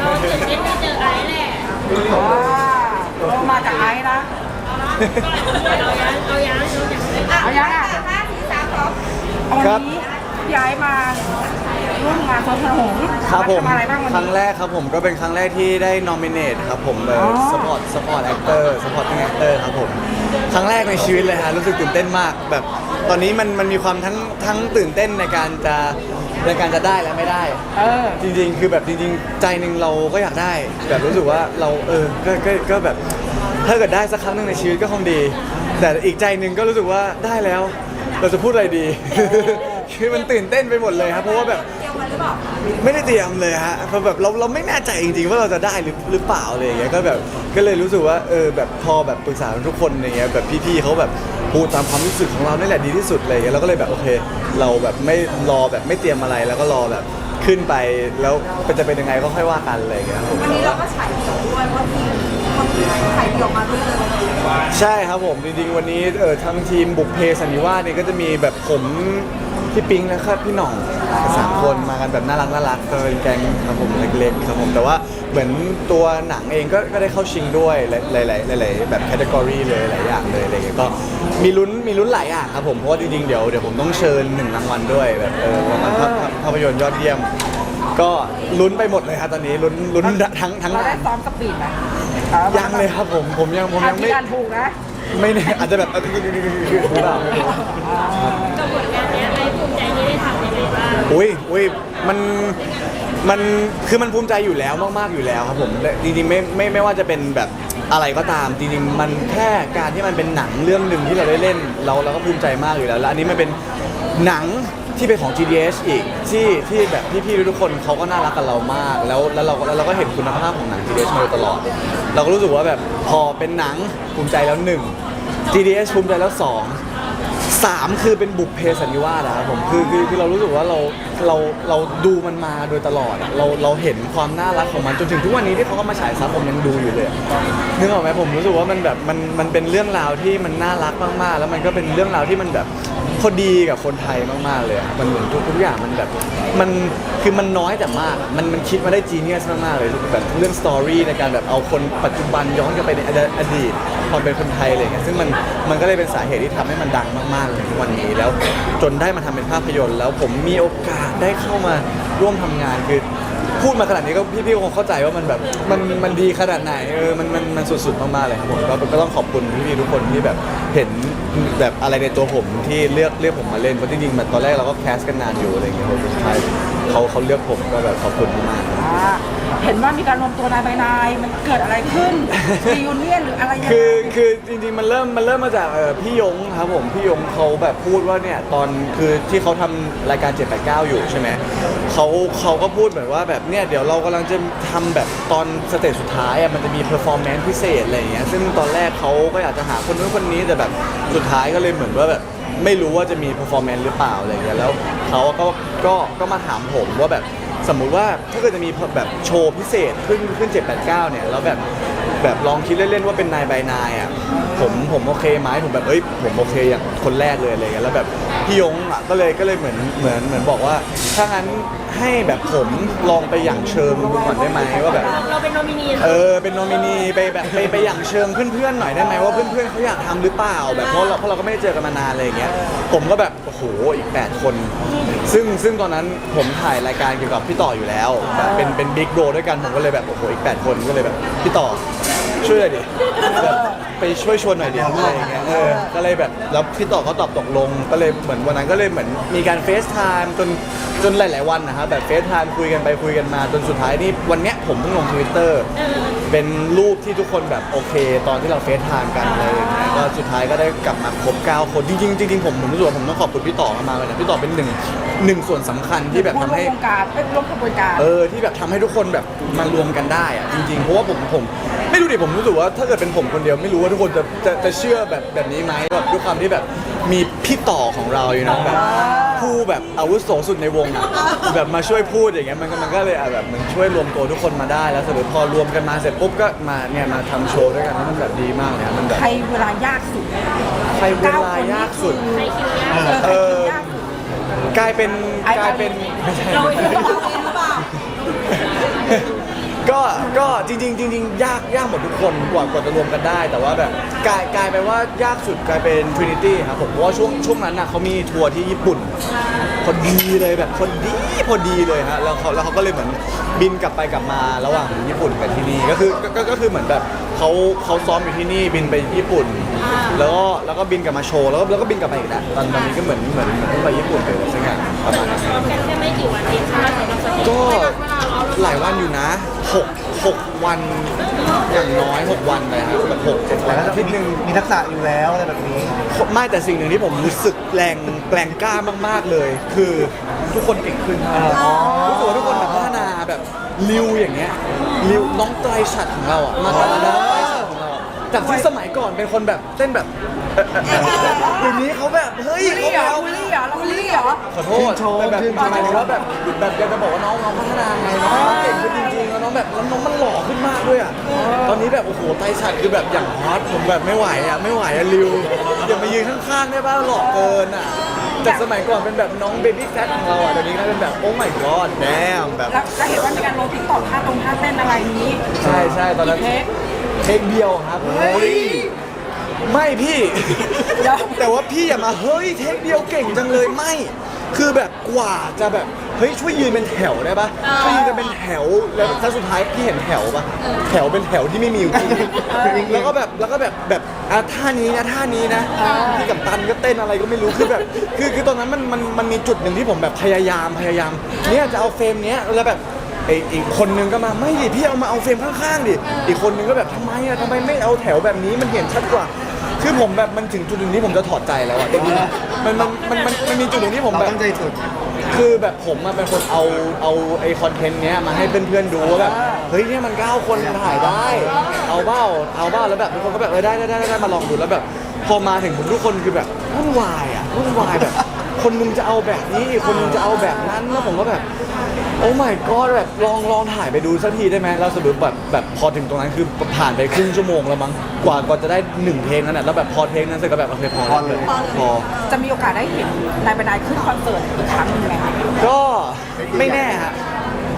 เราตื่นเต้นได้เจอไอซ์แหละว้าเรามาจากไอ้นะ เอายังเอายังเอายังเอายังอะ ห้าสี่สามสองวันนี้พี่ไอ้มาร่วมงานทศพหงษ์ครับผมทำอะไรบ้างวันครั้งนี้ แรกครับผมก็เป็นครั้งแรกที่ได้นอมิเนตครับผมเออ๋ออสปอร์ตสปอร์ตแอคเตอร์สปอร์ตติ้งแอคเตอร์ครับผมครั้งแรกในชีวิตเลยฮะรู้สึกตื่นเต้นมาก แบบตอนนี้มันมันมีความทั้งทั้งตื่นเต้นในการจะ ในการจะได้และไม่ได้ เออ จริงๆ คือแบบจริงๆ ใจหนึ่งเราก็อยากได้ แบบรู้สึกว่าเราเออก็ก็ก็แบบถ้าเกิดได้สักครั้งหนึ่งในชีวิตก็คงดี แต่อีกใจหนึ่งก็รู้สึกว่าได้แล้ว เราจะพูดอะไรดี คือมันตื่นเต้นไปหมดเลยครับ เพราะว่าแบบเตรียมไว้หรือเปล่าไม่ได้เตรียมเลยฮะเพราะแบบเราเราไม่แน่ใจจริงๆ ว่าเราจะได้หรือหรือเปล่าอะไรอย่างเงี้ยก็แบบก็เลยรู้สึกว่าเออแบบพอแบบปรึกษาทุกคนอย่างเงี้ยแบบพี่ๆเขาแบบ พูดตามความรู้สึกของเรานี่แหละดีที่สุดอะไรอย่างเงี้ยเราก็เลยแบบโอเค เราแบบไม่รอแบบไม่เตรียมอะไรแล้วก็รอแบบขึ้นไปแล้วมันจะเป็นยังไงก็ค่อยว่ากันอะไรอย่างเงี้ยครับผม วันนี้เราก็ฉายเดี่ยวด้วยว่าทีมคนฉายเดี่ยวมาด้วยเลยใช่ครับผมจริงๆวันนี้เออทั้งทีมบุกเพสันนิวาสเนี่ยก็จะมีแบบผมพี่ปิงและครับพี่หน่องสามคนมากันแบบน่ารักน่ารักก็เป็นแก๊งครับผมเล็กๆครับผมแต่ว่า เหมือนตัวหนังเองก็ก็ได้เข้าชิงด้วยหลายๆหลายๆแบบแคตตากรีเลยหลายอย่างเลยอะไรเงี้ยก็มีลุ้นมีลุ้นหลายอย่างครับผมเพราะว่าจริงๆเดี๋ยวเดี๋ยวผมต้องเชิญหนึ่งรางวัลด้วยแบบเออรางวัลภาพภาพยนตร์ยอดเยี่ยม ก็ลุ้นไปหมดเลยครับตอนนี้ลุ้นลุ้นทั้งทั้งเราได้งานซ้อมสปีดไหมยังเลยครับผมผมยังผมอายังที่ไม่ การถูกนะไม่แน่อาจจะแบบหรือเปล่าไม่รู้กับบทงานเนี้ยไอซ์ภูมิใจที่ได้ทำยังไงบ้าง อุ้ยอุ้ยมัน มันคือมันภูมิใจอยู่แล้วมาก ๆ อยู่แล้วครับผมและจริงๆไม่ไม่ไม่ว่าจะเป็นแบบอะไรก็ตามจริงๆมันแค่การที่มันเป็นหนังเรื่องหนึ่งที่เราได้เล่นเราเราก็ภูมิใจมากอยู่แล้ว แล้วอันนี้มันเป็นหนังที่เป็นของ GDS อีกที่ที่แบบพี่ๆทุกคนเขาก็น่ารักกับเรามาก แล้วแล้วเราก็แล้วเราก็เห็นคุณภาพของหนัง GDS มาโดยตลอด เราก็รู้สึกว่าแบบพอเป็นหนังภูมิใจแล้วหนึ่ง GDS ภูมิใจแล้วสอง สามคือเป็นบุกเพสันนิวาสอะครับผมคือคือคือเรารู้สึกว่าเราเราเราดูมันมาโดยตลอดอะเราเราเห็นความน่ารักของมันจนถึงทุกวันนี้ที่เขาก็มาฉายซ้ำผมยังดูอยู่เลยนึกออกไหมผมรู้สึกว่ามันแบบมันมันเป็นเรื่องราวที่มันน่ารักมากๆ แล้วมันก็เป็นเรื่องราวที่มันแบบ พอดีกับคนไทยมากๆเลยอะมันเหมือนทุกทุกอย่างมันแบบมันคือมันน้อยแต่มากอะมันมันคิดมาได้จีเนียสมากๆเลยแบบเรื่องสตอรี่ในการแบบเอาคนปัจจุบันย้อนกลับไปในอดีตความเป็นคนไทยอะไรอย่างเงี้ยซึ่งมันมันก็เลยเป็นสาเหตุที่ทำให้มันดังมากๆเลยทุกวันนี้แล้วจนได้มาทำเป็นภาพยนตร์ แล้วผมมีโอกาสได้เข้ามาร่วมทำงานคือ พูดมาขนาดนี้ก็พี่ๆคงเข้าใจว่ามันแบบมันมันดีขนาดไหนเออมันมันมันสุดๆมากๆเลยครับผมก็ก็ต้องขอบคุณพี่ๆทุกคนที่แบบเห็นแบบอะไรในตัวผมที่เลือกเลือกผมมาเล่นเพราะจริงๆแบบตอนแรกเราก็แคสกันนานอยู่อะไรอย่างเงี้ยผมสุดท้ายเขาเขาเลือกผมก็แบบขอบคุณมากๆ อ่า เห็นว่ามีการรวมตัวนายใบนาย มันเกิดอะไรขึ้นรียูเนียนหรืออะไรยังไง คือคือจริงๆมันเริ่มมันเริ่มมาจากเอ่อพี่ยงครับผมพี่ยงเขาแบบพูดว่าเนี่ยตอนคือที่เขาทำรายการ 789 อยู่ใช่ไหมเขาเขาก็พูดเหมือนว่าแบบเนี่ยเดี๋ยวเรากำลังจะทำแบบตอนสเตจสุดท้ายอะมันจะมีเพอร์ฟอร์แมนซ์พิเศษอะไรอย่างเงี้ยซึ่งตอนแรกเขาก็อยากจะหาคนนู้นคนนี้แต่แบบสุดท้ายก็เลยเหมือนว่าแบบไม่รู้ว่าจะมีเพอร์ฟอร์แมนซ์หรือเปล่าอะไรอย่างเงี้ยแล้วเขาก็ก็ก็มาถามผมว่าแบบ มมุติว่าถ้าเกิดจะมีแบบโชว์พิเศษขึ้นขึ้น789เนี่ยแล้วแบบ แบบลองคิดเล่นๆว่าเป็นนายบายนายอะผมผมโอเคไหมผมแบบเอ้ยผมโอเคอย่างคนแรกเลยอะไรเงี้ยแล้วแบบพี่ยงอะก็เลยก็เลยเหมือนเหมือนเหมือนบอกว่า ถ้างั้นให้แบบผมลองไปอย่างเชิงดูก่อนได้ไหมว่าแบบ เราเป็นโนมินีเออเป็นโนมินีไปแบบไปไปอย่างเชิงเพื่อนๆหน่อยได้ไหมว่าเพื่อนๆเขาอยากทำหรือเปล่าแบบเพราะเราเพราะเราก็ไม่ได้เจอกันมานานอะไรอย่างเงี้ยผมก็แบบโอ้โหอีก 8 คน ซึ่งซึ่งตอนนั้นผมถ่ายรายการเกี่ยวกับพี่ต่ออยู่แล้วแบบเป็นเป็นบิ๊กโรด้วยกันผมก็เลยแบบโอ้โหอีก 8 คนก็เลยแบบพี่ต่อ ช่วยหน่อยดิแบบไปช่วยชวนหน่อยดิอะไรอย่างเงี้ยเออก็เลยแบบแล้วพี่ต่อเขาตอบตกลง ก็เลยเหมือนวันนั้นก็เลยเหมือนมีการเฟซไทม์จนจนหลาย ๆ วันนะครับแบบเฟซไทม์คุยกันไปคุยกันมาจนสุดท้ายนี่วันเนี้ยผมเพิ่งลงทวิตเตอร์เป็นรูปที่ทุกคนแบบโอเค ตอนที่เราเฟซไทม์กันอะไรอย่างเงี้ยก็สุดท้ายก็ได้กลับมาครบ9คนจริงๆจริงๆผมผมรู้สึกว่าผมต้องขอบคุณพี่ต่อมากๆเลยนะพี่ต่อเป็นหนึ่งหนึ่งส่วนสำคัญที่แบบทำให้ร่วมวงการเอ้ยร่วมขบวนการ เออที่แบบทำให้ทุกคนแบบมารวมกันได้อะจริงๆ เพราะว่าผมผมไม่ รู้ดิผมรู้สึกว่าถ้าเกิดเป็นผมคนเดียวไม่รู้ว่าทุกคนจะจะจะเชื่อแบบแบบนี้ไหมแบบด้วยความที่แบบมีพี่ต่อของเราอยู่นะแบบผู้แบบอาวุโสสุดในวงอะแบบมาช่วยพูดอย่างเงี้ยมันก็มันก็เลยอะแบบมันช่วยรวมตัวทุกคนมาได้แล้วเสร็จพอรวมกันมาเสร็จปุ๊บก็มาเนี่ยมาทำโชว์ด้วยกันแล้วมันแบบดีมากเลยอะมันแบบ ใครเวลายากสุดใครเวลายากสุด ใครคิวยากเออใครคิวยากสุด กลายเป็นไอ้กลายเป็นไม่ใช่ เราเองหรือเปล่า ก็ก็จริงๆจริงๆยากยากหมดทุกคนกว่ากว่าจะรวมกันได้ แต่ว่าแบบกลายกลายไปนว่ายากสุดกลายเป็น Trinity ครับผมเพราะว่าช่วงช่วงนั้นน่ะเขามีทัวร์ที่ญี่ปุ่นพอดีเลยแบบพอดีพอดีเลยฮะแล้วเขาแล้วเขาก็เลยเหมือนบินกลับไปกลับมาระหว่างญี่ปุ่นกับที่นี่ก็คือก็ก็ก็คือเหมือนแบบเขาเขาซ้อมอยู่ที่นี่บินไปญี่ปุ่น แล้วก็แล้วก็บินกลับมาโชว์แล้วก็แล้วก็บินกลับมาอีกแล้วตอนตอนนี้ก็เหมือนเหมือนเหมือนเพิ่งไปญี่ปุ่นไปเลยสักอย่างประแต่มาณเรานั้น ซ้อมกันแค่ไม่กี่วันเองใช่ไหมสำหรับสถิติก็เวลาเรา หลายวันอยู่นะหกหกวันอย่างน้อยหกวันเลยครับแบบหกเจ็ดวันแต่ก็อาทิตย์หนึ่งมีทักษะอยู่แล้วอะไรแบบนี้ ไม่แต่สิ่งหนึ่งที่ผมรู้สึกแรงแรงกล้ามาก ๆเลย คือทุกคนเก่งขึ้นครับรู้สึกว่าทุกคนแบบพัฒนาแบบริวอย่างเงี้ยริวน้องไตรฉัดของเราอะมาตาลาน้องไตร จากที่สมัยก่อนเป็นคนแบบเต้นแบบเอ่อเอ่อเอ่อเดี๋ยวนี้เขาแบบเฮ้ยบูลเขาลี่เหรแบอบบูลลี่เหรอเราบูลลี่เหรอขอโทษชื่นชมแต่แบบชื่นชมหมายถึงว่าแบบแบบอยากจะบอกว่าน้องน้องพัฒนาไงน้องน้องเก่งขึ้นจริงๆแล้วน้องแบบแล้วน้องมันหล่อขึ้นมากด้วยอะตอนนี้แบบโอ้โหไตรฉัดคือแบบอย่างฮอตผมแบบไม่ไหวอะไม่ไหวอะริวอย่ามายืนข้างๆได้ป่ะหล่อเกินอะจากสมัยก่อนเป็นแบบน้องเบบี้แฟทของเราอะเดี๋ยวนี้ก็เป็นแบบโอ้ my god แนมแบบแล้วแล้วเห็นว่ามีการลงติ๊กต็อกท่าตรงท่าเต้นอะไรนี้ ใช่ใช่ตอนนั้น เทคเทคเดียวครับเฮ้ยไม่พี่เดี๋ยวแต่ว่าพี่อย่ามาเฮ้ยเทคเดียวเก่งจังเลยไม่ คือแบบกว่าจะแบบเฮ้ยช่วยยืนเป็นแถวได้ปะช่วยยืนกันเป็นแถวแล้วถ้าสุดท้ายพี่เห็นแถวปะแถวเป็นแถวที่ไม่มีอยู่จริงแล้วก็แบบแล้วก็แบบแบบอะท่านี้นะท่านี้นะพี่กับตันก็เต้นอะไรก็ไม่รู้คือแบบคือคือตอนนั้นมันมันมันมีจุดหนึ่งที่ผมแบบพยายามพยายามเนี่ยจะเอาเฟรมเนี้ยแล้วแบบ ไออีกคนนึงก็มาไม่ดิพี่เอามาเอาเฟรมข้างๆดิอีกคนนึงก็แบบทำไมอะทำไมไม่เอาแถวแบบนี้มันเห็นชัดกว่า คือผมแบบมันถึงจุดหนึ่งที่ผมจะถอดใจแล้วอะจริงๆมันมันมันมันมันมีจุดหนึ่งที่ผมเราแบบ ตั้งใจสุด คือแบบผมอะเป็นคนเอาเอาไอคอนเทนต์เนี้ยมาให้เพื่อนๆดูว่าแบบเฮ้ยเนี่ยมันเก้าคนถ่ายได้ เอาเบ้าเอาเบ้าแล้วแบบทุกคนก็แบบเออได้ได้ได้ได้มาลองดูแล้วแบบ พอมาถึงผมทุกคนคือแบบวุ่นวายอะวุ่นวายแบบ คนนึงจะเอาแบบนี้อีกคนนึงจะเอาแบบนั้นแล้วผมก็แบบ โอ้ my god แบบลองลองถ่ายไปดูสักทีได้ไหมแล้วสรุปแบบแบบพอถึงตรงนั้นคือผ่านไปครึ่งชั่วโมงแล้วมั้งกว่ากว่าจะได้หนึ่งเทงนั้นน่ะแล้วแบบพอเทงนั้นเสร็จก็แบบโอเคพอพอแล้วเลยพอ จะมีโอกาสได้เห็นนายบรรดาขึ้นคอนเสิร์ตอีกครั้งหนึ่งไหมคะก็ไม่แน่ฮะ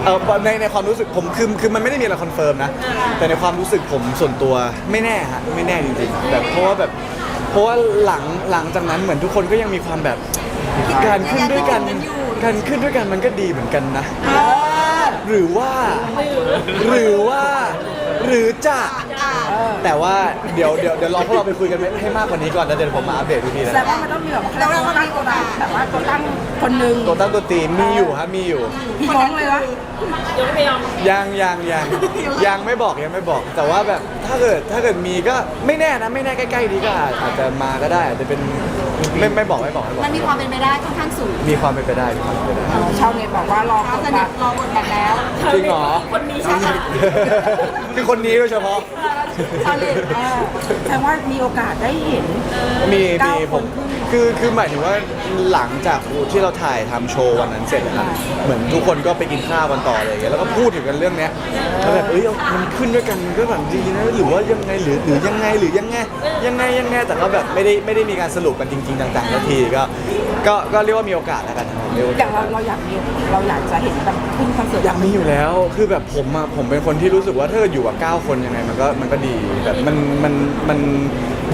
เออในในความรู้สึกผมคือคือมันไม่ได้มีอะไรคอนเฟิร์มนะ แต่ในความรู้สึกผมส่วนตัวไม่แน่ฮะไม่แน่จริงๆแบบเพราะว่าแบบ เพราะว่าหลังหลังจากนั้นเหมือนทุกคนก็ยังมีความแบบการขึ้นด้วยกันการขึ้นด้วยกันมันก็ดีเหมือนกันนะ หรือว่า หรือว่าห รือจะแต่ว่าเดี๋ยวเดี๋ยวเดี๋ยวรอพวกเราไปคุยกันให้มากกว่านี้ก่อนแล้วเดี๋ยวผมมาอัปเดตทุกทีแสนะดงว่ามันต้องมีแบบเราต้องตั้งตัวตั้งแบบว่าตัวตั้งคนหนึ่งตัวตั้งตัวตีมีอยู่ครับมีอยู่ พี่น้องเลยวะยกไปยองยังยังยังยังไม่บอกยังไม่บอก แต่ว่าแบบถ้าเกิดถ้าเกิดมีก็ไม่แน่นะไม่แน่ใกล้ๆนี้ก็อาจอาจจะมาก็ได้อาจจะเป็น ไม่ไม่บอกไม่บอกไม่บอกมันมีความเป็นไปได้ค่อนข้างสูงมีความเป็นไปได้มีความเป็นไปได้ชาวเน็ตบอกว่ารอเขากดสนิบัทตรรอบทบัตรแล้วจริงเหรอคนนี้ใช่ไหมคือคนนี้โดยเฉพาะ ชาวเน็ตเออแสดงว่ามีโอกาสได้เห็น มีเก้ามีผมคนขึ้น คือคือหมายถึงว่าหลังจากที่เราถ่ายทำโชว์วันนั้นเสร็จนะครับเหมือนทุกคนก็ไปกินข้าวกันต่ออะไรอย่างเงี้ยแล้วก็พูดถึงกันเรื่องเนี้ยแล้วแบบเอ้ยเอามันขึ้นด้วยกันมันก็แบบดีนะหรือว่ายังไงหรือหรือยังไงหรือยังไงยังไงยังไงแต่ก็แบบไม่ได้ไม่ได้มีการสรุปกันจริงๆต่างๆนาทีก็ก็ก็เรียกว่ามีโอกาสแล้วกันครับเรียกว่าอย่างเราเราอยากมีเราอยากจะเห็นแบบขึ้นคอนเสิร์ตอยากมีอยู่แล้วคือแบบผมอะผมเป็นคนที่รู้สึกว่าถ้าเกิดอยู่กับ 9 คนยังไงมันก็มันก็ดีแบบมันมันมัน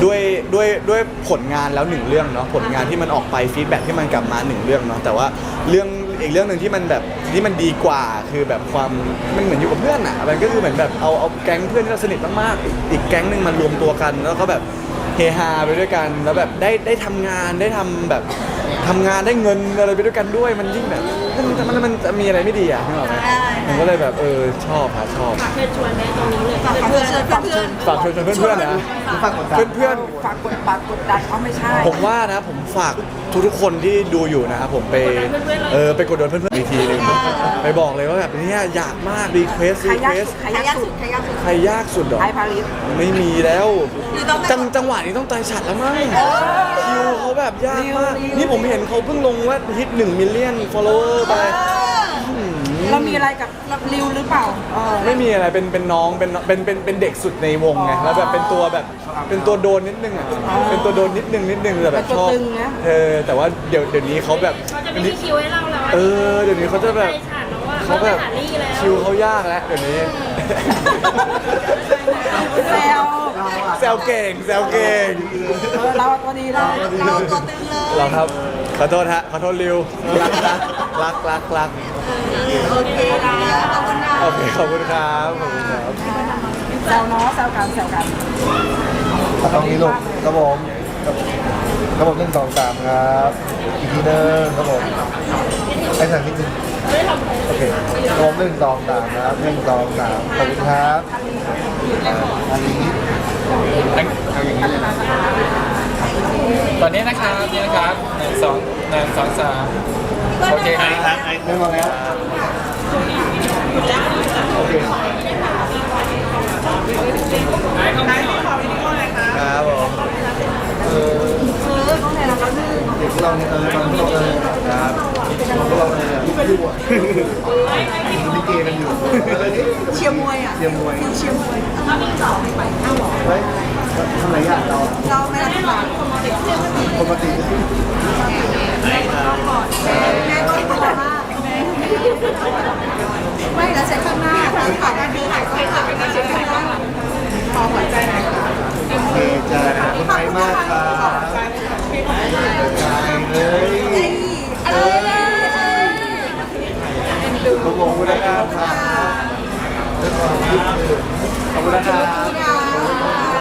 ด้วยด้วยด้วยผลงานแล้วหนึ่งเรื่องเนาะผลงานที่มันออกไปฟีดแบ็ที่มันกลับมาหนึ่งเรื่องเนาะแต่ว่าเรื่องอีกเรื่องหนึ่งที่มันแบบที่มันดีกว่าคือแบบความมันเหมือนอยู่กับเพื่อนอะมันก็คือเหมือนแบบเอาเอาแก๊งเพื่อนที่เราสนิทมากๆอีกอีกแก๊งหนึ่งมารวมตัวกันแล้วก็แบบเฮฮาไปด้วยกัน แล้วแบบได้ได้ทำงานได้ทำแบบ ทำงานได้เงินอะไรไปด้วยกันด้วยมันยิ่งแบบมันมันมันจะมีอะไรไม่ดีอะนึกออกไหมผมก็เลยแบบเออชอบครับชอบ ฝากเชิญชวนแม่ตรงนี้เลยฝากเพื่อนเชิญเพื่อนฝากชวนชวนเพื่อนๆนะฝากกดดันเพื่อนฝากกดบัตรกดดันเขาไม่ใช่ๆผมว่านะผมฝากทุกๆคนที่ดูอยู่นะครับผมไปเออไปกดโดนเพื่อนๆอีกทีหนึงไปบอกเลยว่าแบบเนี้ยอยากมากรีเควสใครรียากเควสสุดใครใครยากยากสุสุดดใครยากสุดใครยากสุดเหรอไอพาริส ไม่มีแล้ว หรือต้องจังจังหวะนี้ต้องตายฉัดแล้วมั้งคิวเขาแบบยากมากริวนี่ผมเห็นเขาเพิ่งลงว่าฮิตหนึ่งมิลเลียนฟอลโลเวอร์ไปเรามีอะไรกับริวหรือเปล่าเออไม่มีอะไรเป็นเป็นน้องเป็นเป็นเป็นเป็นเด็กสุดในวงไงแล้วแบบเป็นตัวแบบเป็นตัวโดนนิดนึงอะเป็นตัวโดนนิดนึงนิดนึงแต่แบบชอบเออแต่ว่าเดี๋ยวเดี๋ยวนี้เขาแบบเขาจะไม่มีคิวให้เราแล้วเออเดี๋ยวนี้เขาจะแบบใจฉันแล้วอะ เขาแบบหาลี่แล้วคิวเขายากแล้วเดี๋ยวนี้ แซวแซวเก่ง แซวเก่ง เออเราตัวดีเราเราตัวตึงเลย เราครับ ขอโทษฮะ ขอโทษริว รักรักรักรักรักโอเคนะขอบคุณนะโอเคขอบคุณครับขอบคุณครับแซวเนาะแซวกันแซวกันตรงนี้ลูกครับผมครับผมหนึ่งสองสามครับ อีกทีหนึงครับผมไอ้สั่งนิดนึง โอเคครับผมหนึ่งสองสามครับหนึ่งสองสามขอบคุณครับอันนี้ เอาอย่างนี้เลยนะตอนนี้นะครับนี่นะครับหนึ่งสองหนึ่งสองสามโอเคครับ ไม่มาแล้วโอเคครับผมเออเออต้องไหนเราก็นึ่งเด็กเราเนี่ยเออ มีเกย์กันอยู่เชียร์มวยอะเชียร์มวยเชียร์มวยถ้ามีต่อไปไปห้าหมอเทำไมยากเราเราไม่รับผิดชอบคนปกติคนปกติแม่ก็ก่อนแม่ก็บอกว่ไม่แล้วใช้ข้างหน้าผ่านการดูหายไปผ่านการใช้ข้างหน้าขอหัวใจนะคะโอเคจ้าขอบคุณมากครับใจเลย ขอบคุณนะครับขอบคุณนะครับ